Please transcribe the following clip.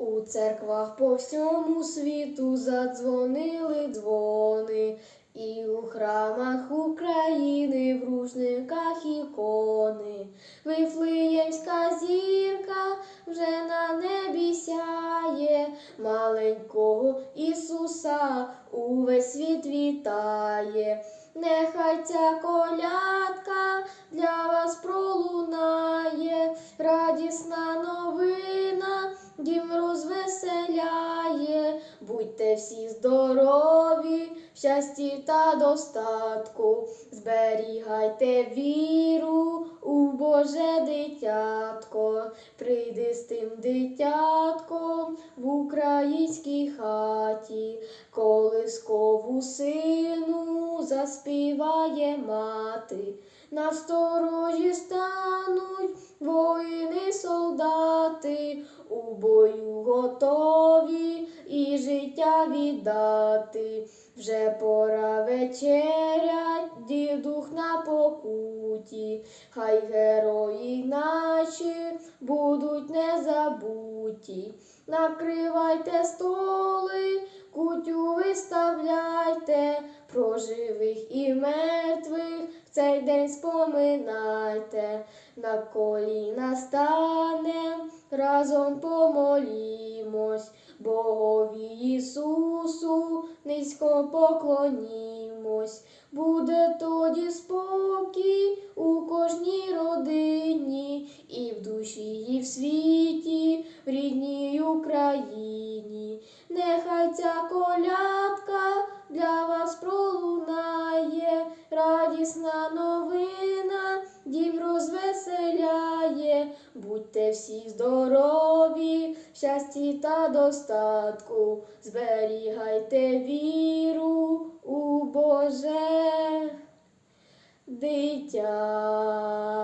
У церквах по всьому світу задзвонили дзвони, і у храмах України в рушниках ікони. Вифлеємська зірка вже на небі сяє, маленького Ісуса увесь світ вітає. Нехай ця колядка будьте всі здорові, щасті та достатку, зберігайте віру у Боже дитятко, прийди з тим дитятком в українській хаті, колискову сину заспіває мати. На сторожі стануть воїни, солдати, у бою готові і життя віддати. Вже пора вечерять, дідух на покуті, хай герої наші будуть незабуті. Накривайте столи, кутю виставляйте, про живих і мертвих в цей день споминайте, на коліна стане, разом помолімось, Богові Ісусу низько поклонімось, буде тоді спокій у кожній родині, і в душі, і в світі, в рідній Україні. Нехай ця колядка для вас пролунає, радісна новина, розвеселяє, будьте всі здорові, щасті та достатку, зберігайте віру у Боже дитятко.